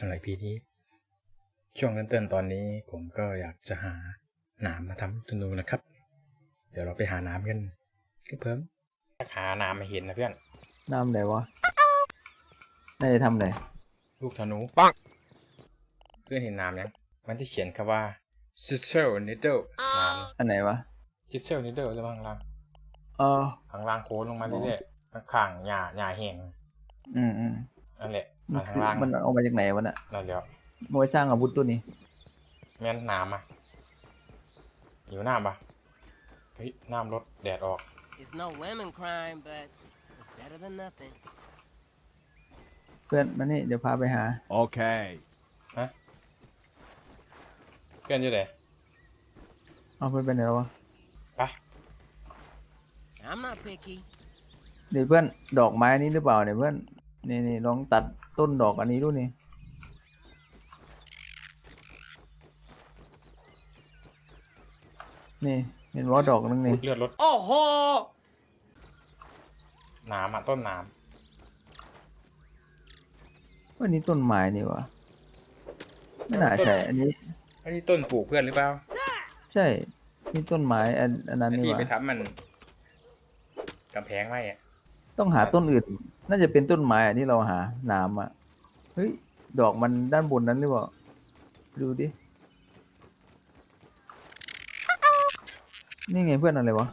สำหรับพีนี้ ช่วงเริ่มต้นตอนนี้ผมก็อยากจะหาหนามมาทำธนูนะครับ เดี๋ยวเราไปหาหนามกันก็เพิ่มหาหนามมาเห็นนะเพื่อนน้ำไหนวะน่าจะทำไหนลูกธนูปังเพื่อนเห็นหนามยังมันจะเขียนคำว่า s i s e l needle หนาม อันไหนวะ s i s e l needle หรือว่าข้างล่างเออ ข้างล่างโค้งลงมาเรื่อยๆข้างๆหญ้าหญ้าแห้งอืมอืม นั่นแหละ มันข้าคืงอล่าง มันเอามาจากไหนวะน่ะนั่นแหล้วมาไว้สร้างอาวุธตัวนี้แม่นน้ำอะอยู่น้ำปะเฮ้ยน้ำลดแดดออก It's no lemon crime, but it's better than nothing. เพื่อนมานี่เดี๋ยวพาไปหา Okay. เพื่อนอยู่ไหนเอาเพื่อนไปไหนแล้ววะไป I'm not picky. เดี๋ยวเพื่อนดอกไม้นี้หรือเปล่าเนี่ยเพื่อนนี่นี่ลองตัด ต้นดอกอันนี้ดูนี่นี่เห็นว่าดอกนึงนี่เลือดลด Oh ho! น้ำอะต้นน้ว่านี้ต้นไม้นี่วะไม่น่าใช่อันนี้ำอันนี้ต้นปลูกเพื่อนหรือเปล่า ใช่นี่ต้นไม้อันอันนั้นไอ้นี่ที่วะไปทำมันกำแพงไว้อะต้องหาต้นอื่น น่าจะเป็นต้นไม้อะที่เราหาหนามอะเฮ้ยดอกมันด้านบนนั้นหรือเปล่าดูดินี่ไงเพื่อนอะไรวะ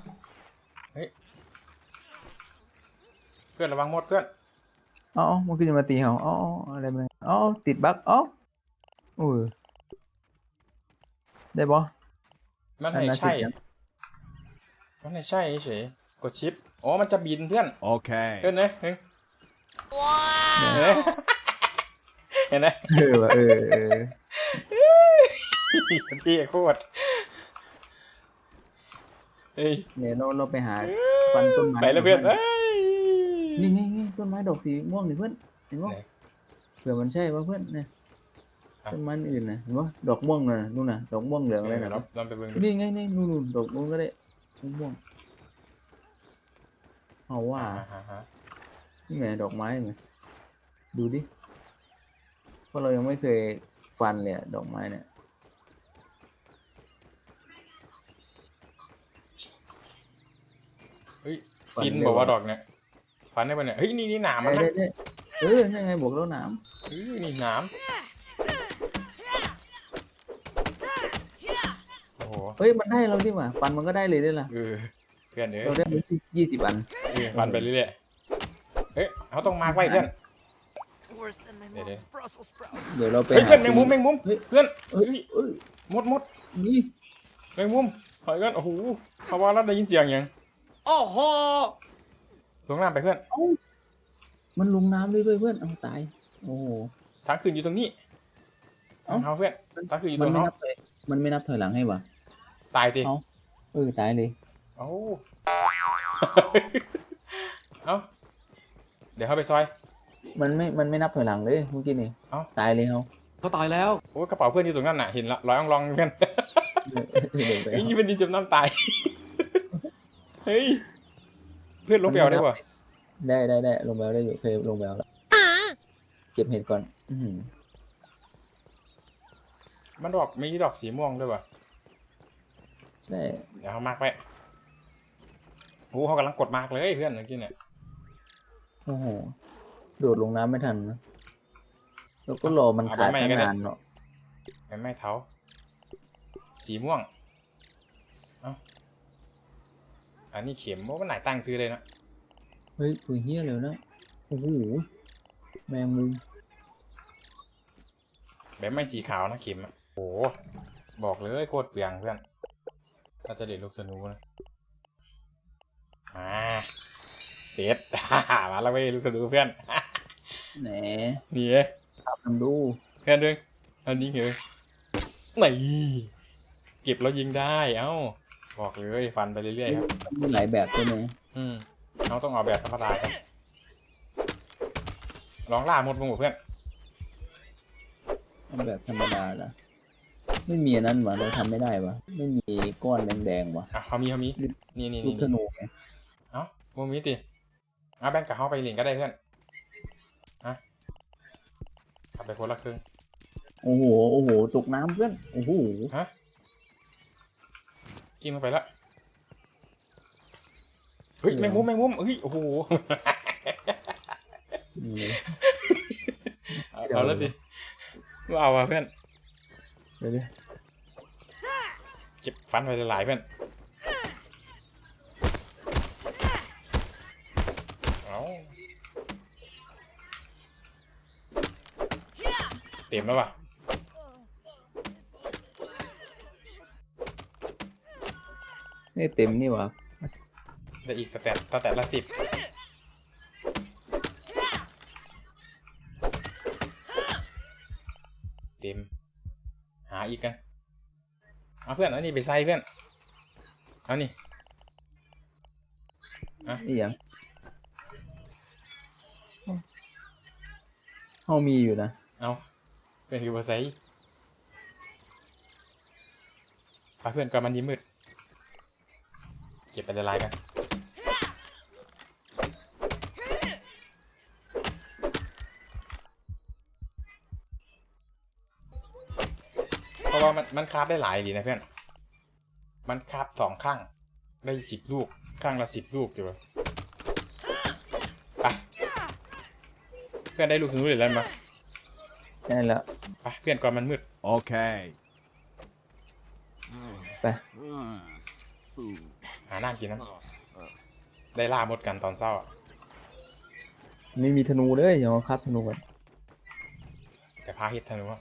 เพื่อนระวังหมดเพื่อนเอ๋อมันขึ้นมาตีเขาอ๋ออะไรมันอ๋อติดบั๊กอ๋อโอ้ยได้ปะ มันอันไม่นั้นใช่ติดยังมันไม่ใช่เฉยกดชิปอ๋อมันจะบินเพื่อน Okay. เพื่อนเนยเฮ้ย เฮ้ยเห็นไหมเออว่ะเออเออพี่โคตรเฮ้ยเดี๋ยวเราเราไปหาฟันต้นไม้ไปแล้วเพื่อนเอ้ยนี่ไงไงต้นไม้ดอกสีม่วงนี่เพื่อนเห็นปะไหนเผื่อมันใช่ปะเพื่อนเนี่ยอะต้นไม้อื่นนะเห็นปะดอกม่วงน่ะนู่นน่ะดอกม่วงเหลืองอะไรเดี๋ยวน่ะเราเราไปเบิ่งดูนี่ไงนี่นู่นนู่นดอกนู่นก็ได้ม่วงเอาว่าอ่าฮะฮะ นี่ไงดอกไม้ไงดูดิเพราะเรายังไม่เคยฟันเลยอะดอกไม้เนี่ยเฮ้ยฟันฟินเร็วบอกว่าอะดอกเนี่ยฟันได้ปะเนี่ยเฮ้ยนี่นี่หนามมัได้นได้นะได้เออนี่ไงบอกแล้วหนามเฮ้ยนี่หนามโอ้โหเฮ้ยมันได้เราดิว่ะฟันมันก็ได้เลยได้ละเออเพื่อนเอ้เรายได้ยี่สิบอัน เออฟันไปเรื่อยๆ เฮ้ยเขาต้องมาร์กไว้เพื่อน Worse than my Để đi. mom's Brussels sprouts. เดี๋ยวเราไปเฮ้ยหาเพื่อนแมงมุมแมงมุมเฮ้ยเพื่อนเฮ้เฮ้ยยเอ้ยมดมดนี่แมงมุมถอยกันโอ้โหเขาว่าเราได้ยินเสียงยัง Oh ho! ลงน้ำไปเพื่อนมันลงน้ำเลยด้วยเพื่อนเอาตายโอ้โห ทางขึ้นอยู่ตรงนี้เอ้า เอาเพื่อน ทางขึ้นอยู่ตมัรนงไม่เนาะนับถอยมันไม่นับถอยหลังให้วะตายดิเอ้าเออตายเลยเอ้าเอ้า เดี๋ยวเข้าไปซอย มันไม่ มันไม่นับถอยหลังเลยเมื่อกี้นี่เอ้า ตายเลยเขาเขาตายแล้ว โอ้ยกระเป๋าเพื่อนอยู่ตรงนั้นน่ะเห็นละร้อยอ่องลองเพื่อนเดินไปเฮ้ยเอา นี่เป็นดินจมน้ำตาย เฮ้ย เพื่อนลบไปเอาได้ป่ะได้ได้ได้ลงไปเอาได้อยู่เคยลงไปเอาแล้วเก็บเห็ดก่อน อื้อหือมันดอกมีดอกสีม่วงด้วยป่ะ ใช่ เดี๋ยวเขามากไปโอ้เขากำลังกดมากเลยเพื่อนเมื่อกี้เนี่ย โอ้โหโดดลงน้ำไม่ทันนะแล้วก็รอมันขาดตั้งนานเนาะเป็นไม้เท้า สีม่วงเอ้าอันนี้เข็มว่ามันไหนตั้งซื้อเลยนะเฮ้ยตัวเฮี้ยเลยนะโอ้โหแมงมุมแบบไม่สีขาวนะเข็มอะโอ้โหบอกเลยโคตรเปลืองเพื่อนถ้าจะเด็ดลูกธนูนะมา เสร็จมาแล้วเว้ยลูกธนูเพื่อนแหนนี่เอ้ยทำดูเพื่อนด้วยอันนี้เหรอนี่เก็บแล้วยิงได้เอ้าบอกเลยฟันไปเรื่อยๆครับมีหลายแบบด้วยนะอืมเราต้องออกแบบธรรมดาครับลองล่าหมดมึงเพื่อนทำแบบธรรมดาละไม่มีอันนั้นวะเราทำไม่ได้วะไม่มีก้อนแดงๆวะอะเขามีเขามีนี่นี่ลูนี่กธนูไง เอ้าโมมีติเอาแบงค์กับเขาไปหลิงก็ได้เพื่อนอะเอาไปคนละครึ่งโอ้โห โอ้โห ตกน้ำเพื่อน โอ้โห ฮะกินลงไปละ เฮ้ย แมงมุมแมงมุมเฮ้ย โอ้โหนี่เลยเอาเอาแล้วดิไม่เอาอะเพื่อน เดี๋ยวดิเก็บฟันไปหลายๆเพื่อน เอาเต็มแล้วว่ะนี่เต็มนี่หวะได้อีกสแตทสแตทละสิบเต็ม หาอีกกันเอาเพื่อนเอานี่ไปใส่เพื่อน เอานี่นี่ยัง เฮามีอยู่นะ เอาเพื่อนคือไปใส่ไปเพื่อนก่อนมันยิ้มมืด เก็บไปละลายกันเพราะว่ามันมันคราฟได้หลายดีนะเพื่อน มันคราฟสองข้าง ได้สิบลูก ข้างละสิบลูกอยู่ไป เพื่อนได้ลูกธนูเหรือแล้วมาได้แล้วไปเพื่อนก่อนมันมืด Okay. ไป Mm. Food. หาน้ำกินนะได้ล่ามดกันตอนเศร้าอะไม่มีธนูเลยอย่ามาคับธนูกันแต่พาเฮ็ดธนูอะ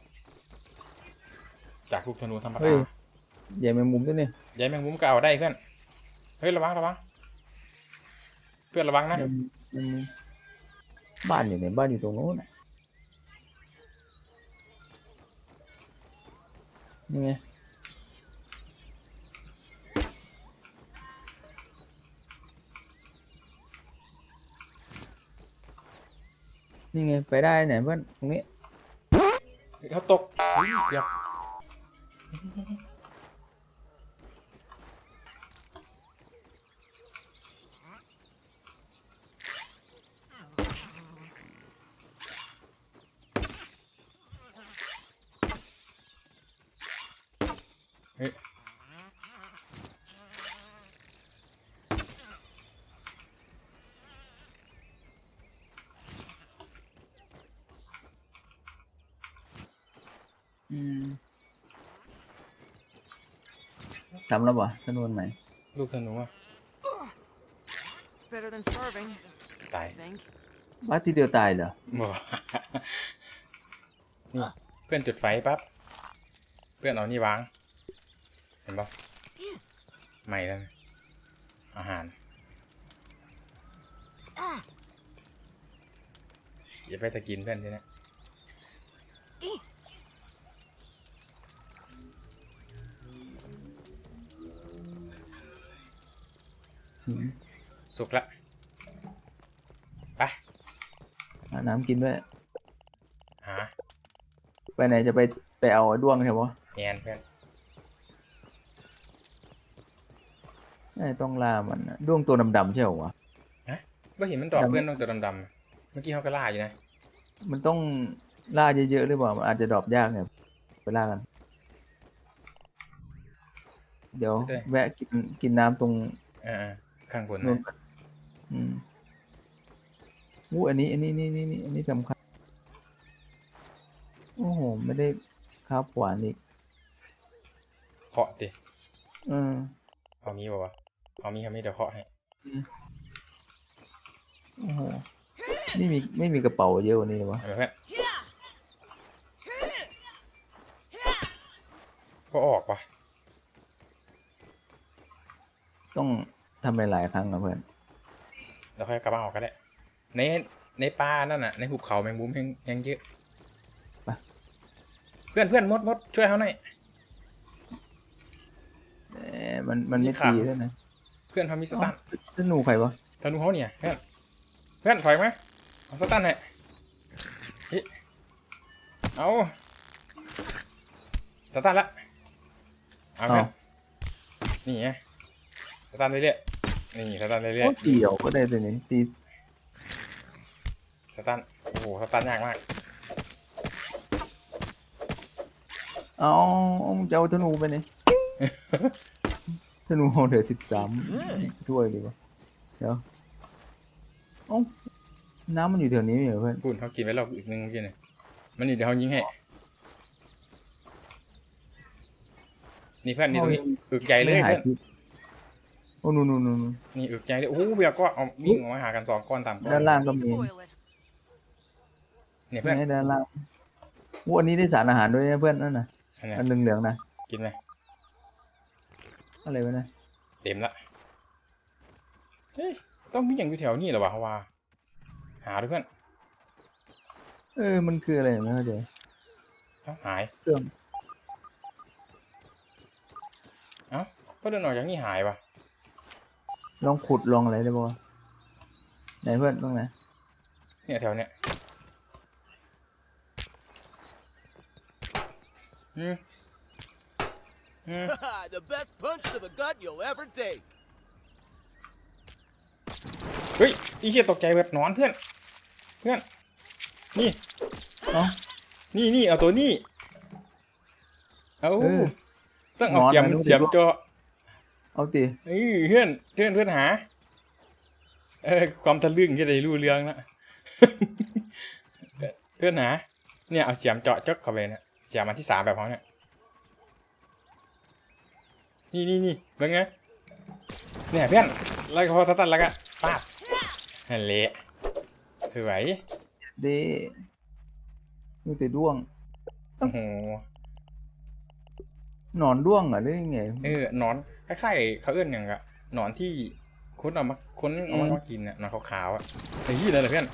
จากลูกธนูธรรมเฮ้ดายใหญ่แมงมุมด้วยเนี่ยยายแมงมุมก็เอาได้เพื่อนเฮ้ยระวังระวังเพื่อนระวังนะ แมงมุมแมงมุม บ้านอยู่ไหนบ้านอยู่ตรงโน้นนี่ไงนี่ไง ไปได้ไหนเพื่อนตรงนี้เขาตกเฮ้ยเกือบ อืมทำแล้วป่ะจำนวนไหนลูกธนูอะ Better than starving, ตาย I think. บ้านที่เดียวตายเหรอบ่นี่เพื่อนจุดไฟปั๊บ เพื่อนเอานี่วาง เห็นปะไม่แล้วนะอาหารอย่าไปตะกินเพื่อนทีนะ สุกละไปหาน้ำกินด้วยหาไปไหนจะไปไปเอาไอ้ด้วงใช่ปะแงนเพื่อนน่าจะต้องล่ามันนะด้วงตัวดำๆใช่ปะวะ ว่าเห็นมันดอกดำ เพื่อนต้องตัวดำๆเมื่อกี้เขาก็ล่าอยู่นะมันต้องล่าเยอะๆหรือเปล่ามันอาจจะดรอปยากเนี่ยไปล่ากัน เดี๋ยวใช่แวะกินกินน้ำตรงเออๆข้างบนนู้นนะก่อน อืมอู้อันนี้ อันนี้นี่นี่นี่อันนี้สำคัญ โอ้โห ไม่ได้ข้าวหวานอีกเคาะดิเออเอามีบ่วะเอามีเขามีเดี๋ยวเคาะให้ โอ้โหนี่มีไม่มีกระเป๋าเยอะกว่านี้เลยวะเห็นไหมเพื่อนก็ออกว่ะ ต้องทำหลายๆครั้งนะเพื่อน แล้วค่อยกลับมาออกก็ได้ ในในป่านั่นน่ะในหุบเขาแมงมุมยังยังเยอะไปเพื่อนเพื่อนมดมดช่วยเขาหน่อยเอ๊ะมันมันไม่ที่ขาตีด้วยนะเพื่อนเขามีสตันธนูใครวะธนูเขาเนี่ยเพื่อนเพื่อนถอยมาเอาสตันให้อิเอาสตันละเอาเพื่อนนี่ไงสตันเรื่อยๆ นี่สตันเรื่อยโอ้เดี่ยวก็ได้แต่นี่ตีๆสตันโอ้โหสตันยากมากเอาเอามึงจะเอาธนูไปเนี่ยธนูเอาเดือสิบสามถ้วยดีกว่าเดี๋ยวเอ้าน้ำมันอยู่แถวนี้เหรอเพื่อนพูดเขากินไว้รอบอีกนึงเมื่อกี้เนี่ยมันนี่เดี๋ยวเขายิงให้นี่เพื่อนนี่ตรงนี้อึกใหญ่เลยไม่หายเพื่อนพิษโอ้นู่นนู่นนู่นนี่อึกใหญ่เลยโอ้โหเบียร์ก็เอาวิ่งออกมาหากันสองก้อนตามก้อนด้านล่างก็มี Boil it. เนี่ยเพื่อนให้ด้านล่างโอ้อันนี้ได้สารอาหารด้วยนะเพื่อนนั่นน่ะอันเนี้ยอันเหลืองๆนะกินไหมอะไรวะนะเต็มละเฮ้ยต้องมีอย่างอยู่แถวนี้เหรอวะว่าหาด้วยเพื่อนเออมันคืออะไรไม่เข้าใจเอ้าหายเครื่องเอ้าก็เดินออกจากนี่หายวะ ลองขุดลองอะไรได้บ่วะไหนเพื่อนตรงไหนเนี่ยแถวเนี้ยอืมอืม the best punch to the gut you'll ever take. เฮ้ยอีเหี้ยตกใจแบบนอนเพื่อน เพื่อน นี่ เอ้า นี่นี่เอาตัวนี้ เอาเออต้องเอานอนเสียมนะนึกว่าเสียมเจาะ เอาตีเอ้ยเพื่อนเพื่อนเพื่อนหา เออความทะลึ่งที่ได้รู้เรื่องละเพื่อนหา เนี่ยเอาเสียมเจาะจกเข้าไปเนี่ยเสียมอันที่สามแบบเขาเนี่ยนี่นี่นี่เป็นไงเนี่ยเพื่อนแล้วก็พอตัดแล้วก็ปาดนั่นเละสวยเด้มีแต่ด้วงโอ้โหหนอนด้วงเหรอหรือยังไง เออหนอน คล้ายๆเขาเอื้อนอย่างกะหนอนที่คนเอามาคนเอามาอืมมากินน่ะหนอนขาวๆอะไอ้ยี่เลยเหรอเพื่อน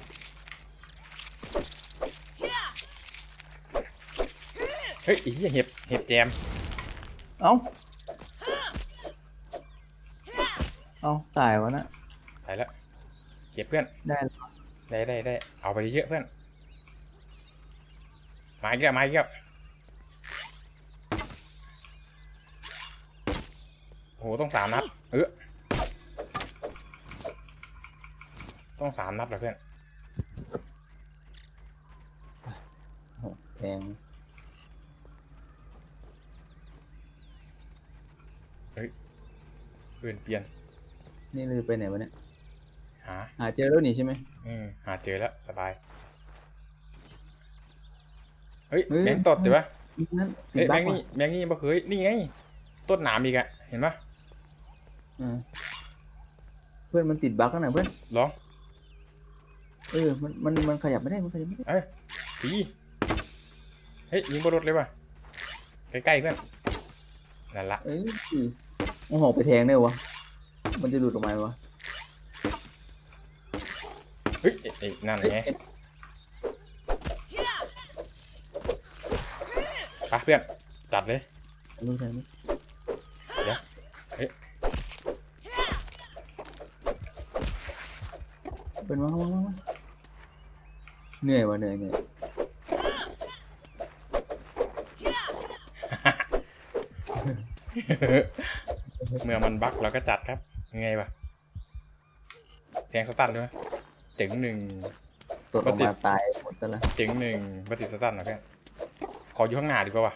เฮ้ยไอ้เหี้ยเห็บเห็บแจมเอ้าเอ้าตายวะนะไปแล้วเก็บเพื่อนได้ได้ได้ได้เอาไปเยอะเพื่อนมาอีกแล้วมาอีกแล้ โอ้โหต้องสามนัด เออต้องสามนัดเหรอเพื่อนแพงเปลี่ยนเปลี่ยนนี่เลยไปไหนวะเนี่ยหาหาเจอแล้วนี่ใช่ไหมอืมหาเจอแล้วสบาย เฮ้ยเฮ้ยแมงตดเดี๋ยวปะนั่นติเฮ้ดยแมบั๊กงว่ะนี่แมงนี่บ่เคยนี่ไงต้นหนามอีกอะเห็นปะ อ่าเพื่อนมันติดบั๊กแล้วนะเพื่อนลองเออ มัน มัน มันขยับไม่ได้ มันขยับไม่ได้ปีเฮ้ยยิงบนรถเลยปะใกล้ๆเพื่อนนั่นละเอ้ยโอ้โหไปแทงได้วะ มันจะหลุดออกมาไหมวะ เฮ้ยเอ้ยเอ้ยนั่นไงไปเพื่อนจัดเลย รู้ใช่ไหม เป็นว่าว่าว่าเหนื่อยวะเหนื่อยเหนื่อยเมื่อมันบั๊กเราก็จัดครับ ยังไงวะแทงสตันด้วยจึงหนึ่งตดออกมาตายหมดแล้วละจึงหนึ่งปฏิสตันนะเพื่อนขออยู่ข้างหน้าดีกว่าวะ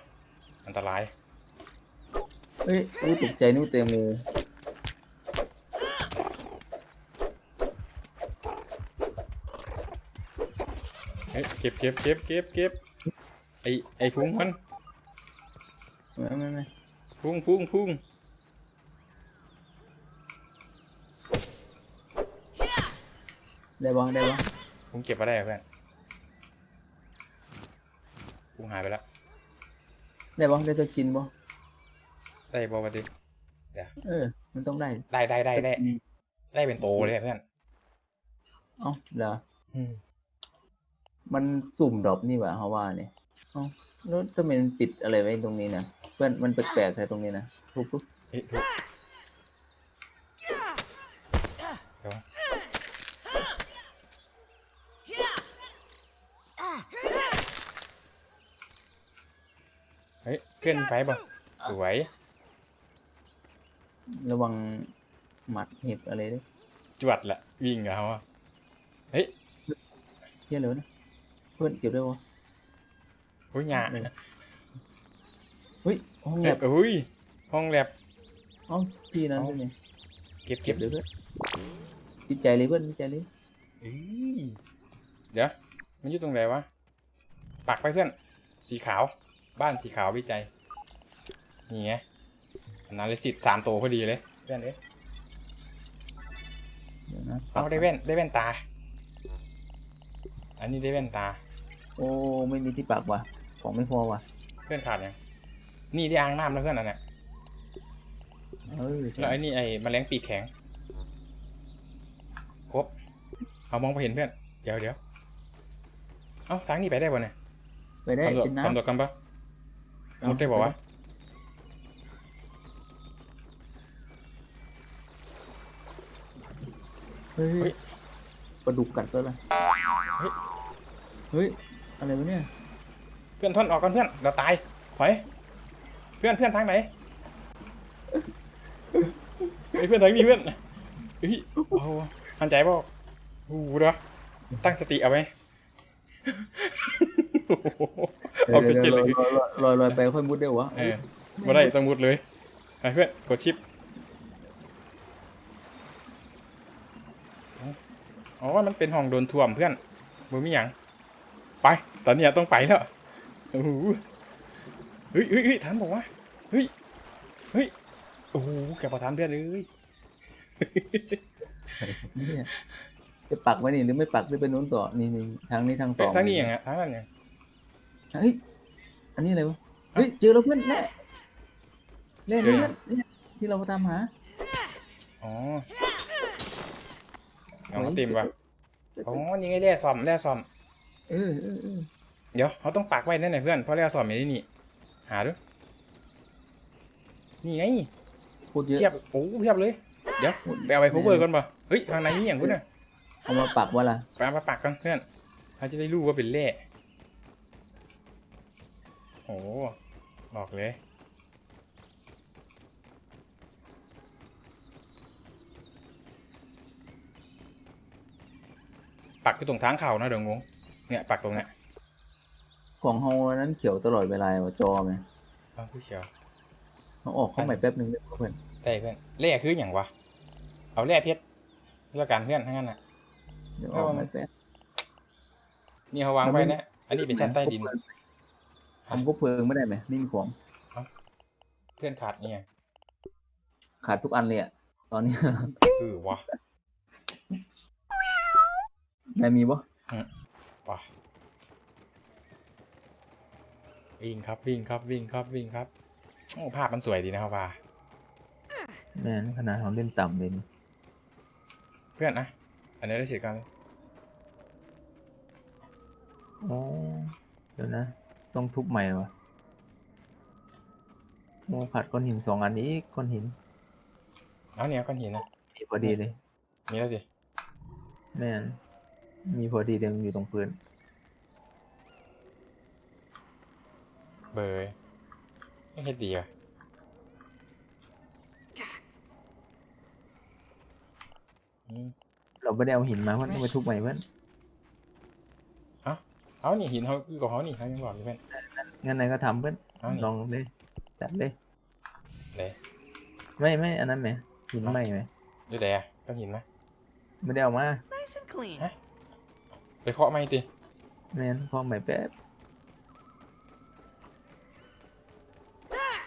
อันตราย เฮ้ยอู้ตกใจนู่นเต็มเลย ก็บเก็บเก็บเก็บเก็บไอไอพุงมันไม่ไม่ไม่พุงพุงพุงได้บ้างได้บ้างพุงเก็บมาได้เหรอเพื่อนพุงหายไปแล้วได้บ้างได้ตัวชินบ้างได้บอปฏิเออ มันต้องได้ ได้ได้ได้ได้ได้เป็นโตเลยอะเพื่อนเอ้าเหรอมั นสุ่มดรอปนี่หว่าเขาว่าเนี่ยเอ้าแล้วทำไมมันปิดอะไรไว้ตรงนี้นะเพื่อนมันแปลกๆอะไรตรงนี้นะปุ๊บปุ๊บเฮ้ยทุกเดี๋ยวเฮ้ยเพื่อนไฟบ่สวย ระวังหมัดเห็บอะไรด้วยจวดละวิ่งกับเขาอะเฮ้ยเที่ยเลยนะ เพื่อนเก็บได้ปะโอ้ยหยาเออเฮ้ยห้องแลเอ้ยบอุ้ยห้องแลบเอ้าที่นั้นเอ้าด้วยนี่เก็บเก็เก็บบเดี๋ยวเพื่อนติดใจเลยเพื่อนติดใจเลยเอ้ยเดี๋ยวมันอยู่ตรงไหนวะปักไปเพื่อน สีขาว บ้านสีขาววิจัยนี่ไงอนาลิซิสสามตัวพอดีเลยเพื่อนเอ้ยเดี๋ยวนะเอาได้แว่นได้แว่นตา อันนี้ได้แว่นตา โอ้ไม่มีที่ปักว่ะ ของไม่พอว่ะ เพื่อนขาดยังนี่ได้อ่างน้ำแล้วเพื่อนอันเนี้ยเออแล้วไอ้นี่ไอ้แมลงปีกแข็งครบเอามองไปเห็นเพื่อน เดี๋ยวเดี๋ยวเอ้าทางนี้ไปได้ป่ะเนี่ยไปได้สำรวจเป็นน้ำสำรวจกันปะมุดได้บอกว่าเฮ้ยเฮ้ยปลาดุกกัดตัวละเฮ้ย เฮ้ย อะไรวะเนี่ย เพื่อนทนออกกันเพื่อนเราตายถอยเพื่อนเพื่อนทางไหนเฮ้ยเพื่อนทางนี้เพื่อนเฮ้ยเอาหันใจเปล่าโอ้โหเด้อตั้งสติเอาไว้โอ้โหเอาไปเดี๋ยวเจ็ดเดี๋เลยยวลอยลอยลอยไปค่อยมุดได้วะเออมาได้ต้องมุดเลยไปเพื่อนกดชิปอ๋อมันเป็นห้องโดนท่วมเพื่อนมือมีหยัง ไป ตอนเนี้ยต้องไปแล้วโอ้โหเฮ้ยเฮ้ยเฮ้ยทันบอกว่าเฮ้ยเฮ้ยโอ้โหแกพอทันเพื่อนเลยเนี่ยจะปักไว้นี่หรือไม่ปักหรือไปนู้นต่อนี่นี่ทางนี้ทางต่เฮ้ยอทางนี้อย่างเงี้ยทางนั้นเนี่ยเฮ้ยอันนี้อะไรวะเฮ้ยเจอแล้วเพื่อนแน่แน่เพื่อนเนี่ยที่เราตามหาอ๋อเอามาเต็มว่ะอ๋อนี่ไงแร่ซ่อมแร่ซ่อม เออเออเออเดี๋ยวเขาต้องปักไว้นั่นไหนะเพื่อนเพราะแร่ซ่อมอยู่ที่นี่ หาดูนี่ไงพูดเยอะเพียบโอ้เพียบเลย เดี๋ยวไปเอาไป cover ก่อนป่ะเฮ้ยทางไหนนี่อย่างกูเนี่ยเอามาปักว่าล่ะไปเอามาปักกันเพื่อนเขาจะได้รู้ว่าเป็นแร่โอ้บอกเลยปักอยู่ตรงทางเข่านะเดี๋ยวงง เนี่ยปักตรงเนี้ยของเฮาอันนั้นเขียวตลอดเวลาว่ะจอไหมเอาผู้เชียวเขาออกเข้าใหม่แป๊บนึงได้ปะเพื่อนได้เพื่อนแร่คืออย่างวะเอาแร่เพชรแล้วกันเพื่อนทั้งนั้นน่ะ เดี๋ยวออกใหม่แป๊บนี่เขาวางไว้นะอันนี้เป็นชั้นใต้ดินทำก็เพลิงไม่ได้ไหมไม่มีของเพื่อนขาดเนี่ยขาดทุกอันเลยอะตอนนี้เออวะนายมีปะ วะวิ่งครับวิ่งครับวิ่งครับวิ่งครับโอ้ภาพมันสวยดีนะครับว่าแม่นขนาดเขาเล่นต่ำเลยนี่เพื่อนนะอันนี้ได้เสียกันเลยอ๋อเดี๋ยวนะ ต้องทุบใหม่วะโอ้ขาดก้อนหินสองอันนี้ก้อนหินเอาเนี่ยก้อนหินนะมีพอดีเลยมีแล้วดิแม่น มีพอดีเดิมอยู่ตรงพื้นเบยไม่เฮ็ดดีอะอืมเราไม่ได้เอาหินมาเพื่อนต้องไปทุบใหม่เพื่อนเอานี่หินเขาคือของเขานี่เขายังบอกอยู่เพื่อนงั้นนายก็ทำเพื่อนเอานี่ลองเลยจัดเลยเลยไม่ไม่อันนั้นไหมหินใหม่ไหมอยู่ไหนอะก้อนหินไหมไม่ได้เอามา Nice and clean. ไปเคาะไม่ติแม่นพอใหม่แป๊บ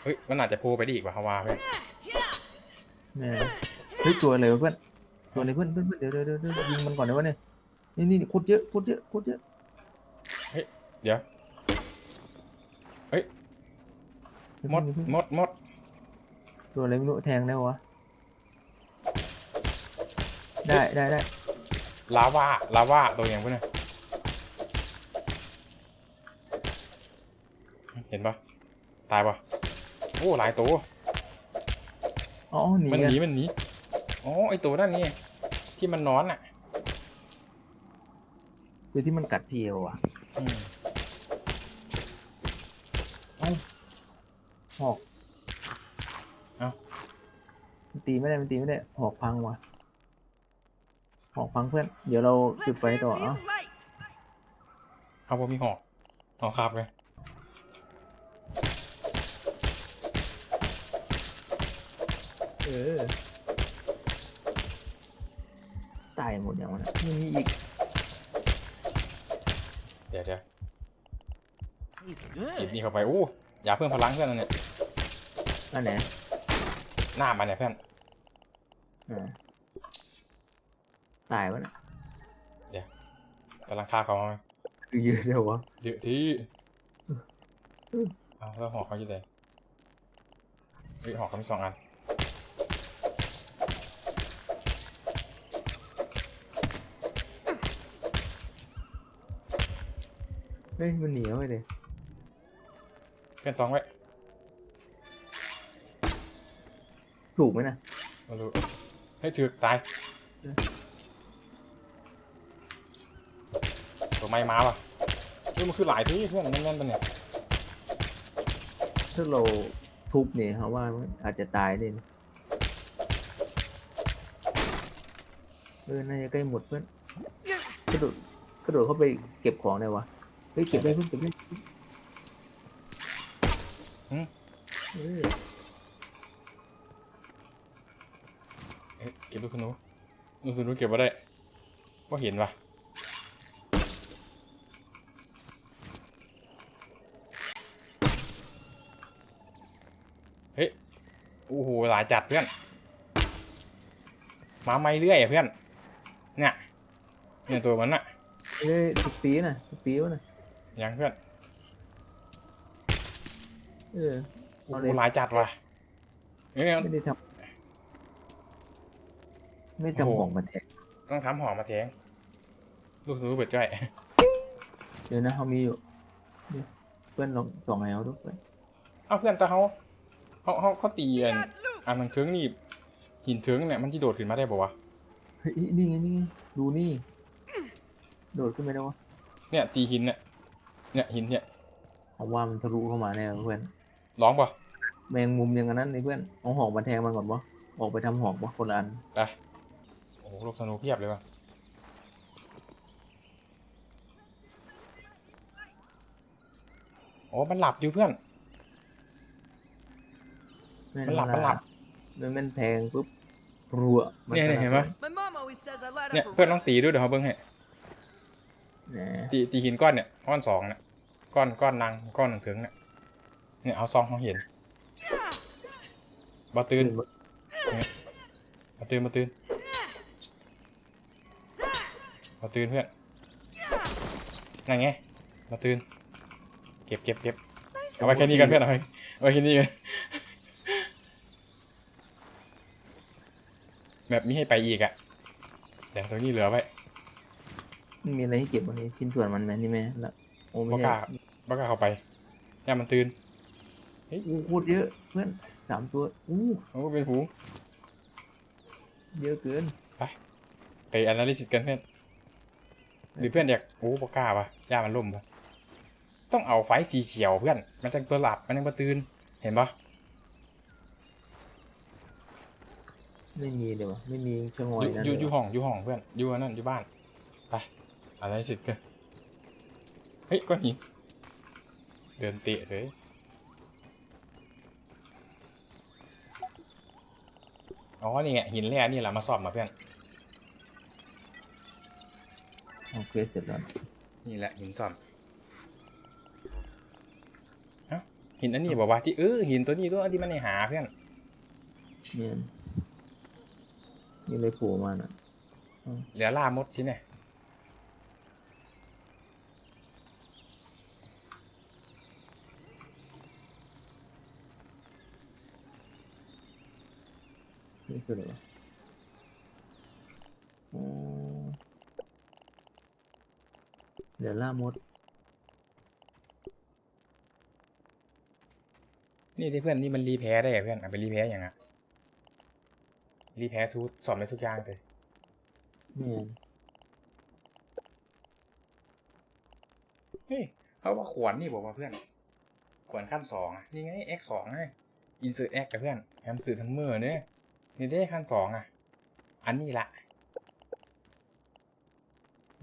เฮ้ยมันอาจจะโผล่ไปได้อีกว่าฮาวาเพื่อนแม่นเฮ้ยตัวอะไรวะเพื่อนตัวอะไรเพื่อนเพื่อนเพื่อนเดี๋ยวเดี๋ยวเดี๋ยวเดี๋ยวยิงมันก่อนเลยวะเนี่ยนี่นี่ขุดเยอะขุดเยอะขุดเยอะเดี๋ยวมดมดมดตัวอะไรไม่รู้แทงได้วะได้ได้ได้ ลาวาลาวาตัวอย่างเพื่อนนะเห็นปะตายปะโอ้หลายตัวอ๋อหนีมันหอะนีมันหนีอ๋อไอตัวนั่นนี่ที่มันนอนอะ คือที่มันกัดพี่เอวอะอืมหอกมันตีไม่ได้มันตีไม่ได้หอกพังว่ะ หอกฟังเพื่อน เดี๋ยวเราจุดไฟต่อเอ้าเอาผมมีหอกหอกครับลยเออ ตายหมดแล้วนะยังมีอีก เดี๋ยวเดี๋ยวหยิบนี่เข้าไปอู้อยากเพิ่มพลังเพื่อนนะเนี่ยนั่นไหนหน้ามันเนี่ยเพื่อน อ ตายวะนะกำลังฆ่าเขาไหมคือเยอะเดียววะเดี๋ยวที่เอาแล้วหอกเขาอยู่ไหนเฮ้ยหอกเขามีสองอันเฮ้ยมันเหนียวไปเลยเพื่อนตองไว้ถูกไหมนะมาดูให้ถือตาย ตัวไม่มาว่ะเฮ้ยมันคือหลายที่เพื่อนแน่นๆปะเนี่ยถ้าเราทุบเนี่ยเขาว่ามันอาจจะตายได้นะเออน่าจะใกล้หมดเพื่อนกระโดดกระโดดเข้าไปเก็บของได้วะเฮ้ยเก็บได้เพื่อนเก็บได้เออเฮ้ยเก็บลูกธนูลูกธนูเก็บมาได้ว่าเห็นปะเฮ้ย โอ้โหหลายจัดเพื่อน มาไม่เรื่อยอะเพื่อน เนี่ย เนี่ยตัวมันอะเอ้ยทุกตีนะทุกตีวะนะยังเพื่อน เออโอ้เอาโหเลยหลายจัดว่ะเอ้ย ไม่ได้ทำไม่โอ้โหทำของมาแทกต้องทำหอมมาแทงลูกธนูเปิดจ้อย เดี๋ยวนะเขามีอยู่เดี๋ยวเพื่อนลองส่องให้เขาดูเพื่อน เอาเพื่อนแต่เขา เขาเขาเขาตีอันอันมันเทิงนี่หินเทิงเนี่ยมันจะโดดขึ้นมาได้ป่าวะเฮ้ยนี่ไงนี่ไงดูนี่ โดดขึ้นไปได้วะเนี่ยตีหินเนี่ยเนี่ยหินเนี่ยผมว่ามันทะลุเข้ามาแน่เพื่อนร้องป่ะแมงมุมอย่างนั้นนี่เพื่อนเอาหอกมาแทงมันก่อนวะออกไปทำหอกวะคนละอันไปโอ้โหลูกธนูเพียบเลยว่ะโอ้มันหลับอยู่เพื่อน มันหลับมันหลับ มันมันแทงปุ๊บรัวมัเนี่ยเนี่ยเห็นปะ My mom always says I light เนี่ย up a เพื่อนต้องตีด้วยเดี๋ยวเขาเบิ้งให้แหมตีตีหินก้อนเนี่ยก้อนสองเนี่ยก้อนก้อนนางก้อนหนึ่งถึงเนี่ยเนี่ยเอาซองเขาเห็นบาตื่นบาตื่นบาตื่นบาตื่นเพื่อนนั่นไงบาตื่นเก็บเก็บเก็บเอาไว้แค่นี้กันเพื่อนเอาไว้เอาไว้แค่นี้กัน แบบนี้ให้ไปอีกอะแต่ตรงนี้เหลือไว้มันมีอะไรให้เก็บบ้างนี่ชิ้นส่วนมันไหมนี่ไหมแล้วโอ้ไม่บ่กใช่ล้าบ่กล้าเข้าไปย่ามันตื่นอู้โคตรเยอะเพื่อนสามตัวอู้โอ้เป็นฝูงเยอะเกินไป analysis กันเพื่อนหรือเพื่อนอยากโอ้บ่กล้าปะย่ามันล่มปะต้องเอาไฟสีเขียวเพื่อน มันจะตัวหลับมันยังมาตื่นเห็นปะ ไม่มีเลยวะไม่มีชะงออยยู่นั่นอยู่เลอยู่ยวะห้องอยู่ห้องเพื่อนอยู่อันนั่นอยู่บ้านไป analysis กันเฮ้ยก้อนหินเดินเตะเสยอ๋อนี่ไงหินแร่นี่แหละมาสอบมาเพื่อนเอาเควสเสร็จแล้วนี่แหละหินซ่อมเอ้าหินอันนี้บอกว่าที่เออหินตัวนี้ตัวที่มันในหาเพื่อนเนี่ย นี่เลยโผล่มาน่ะเหลือล่ามดชิ้นเนี่ยนี่คืออะไรวะอ๋อเดี๋ยวล่ามด นี่ที่เพื่อนนี่มันรีแพ้ได้อะเพื่อนเอาไปรีแพ้อย่างอะ รีแพ้ทุกสอบได้ทุกอย่างเลยแม่นเฮ้ยเขาว่าขวานนี่บอกว่าเพื่อน ขวานขั้นสองอะนี่ไง x สองไง insert x กับเพื่อนแฮมสื่อทั้งมือเนี่ยนี่ได้ขั้นสองอะอันนี้ละ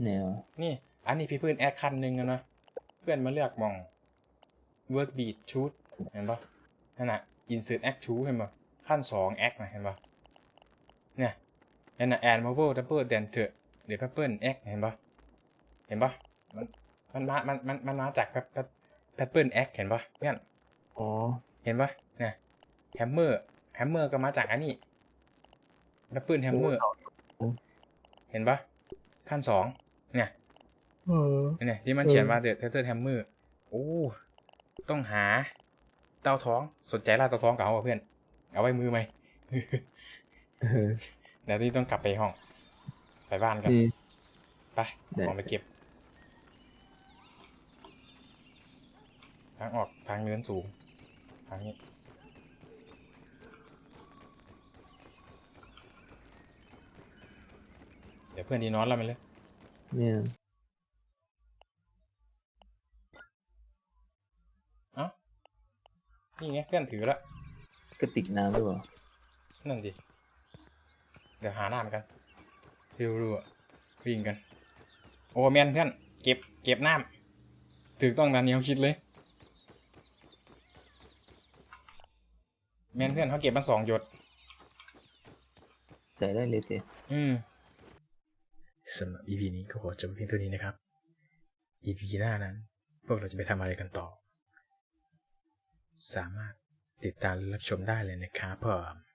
แนวนี่ อันนี้พี่เพื่อนแอดคันหนึ่งอะนะเพื่อนมาเลือกมอง work beat shoot เห็นปะนั่นน่ะ insert act 2เห็นปะขั้นสองแอคนะเห็นปะ เนี่ยเอ็นแอนมาเบิลดับเบิลเดนเถอะเดี๋ยวแพปเปิลแอคเห็นปะเห็นปะมันมันมามันมันมันมาจากแพปแพปเปิลแอคเห็นปะเพื่อนอ๋อเห็นปะเนี่ยแฮมเมอร์แฮมเมอร์ก็มาจากอันนี้แพปเปิลแฮมเมอร์เห็นปะขั้นสองเนี่ยเออเนี่ยที่มันเออเขียนว่าเดอะเทเตอร์แฮมเมอร์โอ้ต้องหาเต้าท้องสนใจล่าเต้าท้องกับเขาป่ะเพื่อน เอาไว้มือไหม เออเดี๋ยวที่ต้องกลับไปห้อง ไปบ้านกันดีไปได้ ออกไปเก็บ ทางออกทางเนินสูง ทางนี้ เดี๋ยวเพื่อนดีนอนแล้วมันเลย เนี่ยเอ้านี่ไงเพื่อนถือละ กระติกน้ำด้วยเปล่านั่นดิ เดี๋ยวหาน้ำกันเร็วรัวๆวิ่งกัน โอ้แมนเพื่อน เก็บ เก็บน้ำถือต้องดานเนียวคิดเลย แมนเพื่อนเขาเก็บมาสองหยด ใส่ได้เลยเต้อืมสำหรับ EP นี้ก็ขอจบเพียงเท่านี้นะครับ EP หน้านั้น พวกเราจะไปทำอะไรกันต่อ สามารถติดตามและรับชมได้เลยนะครับผม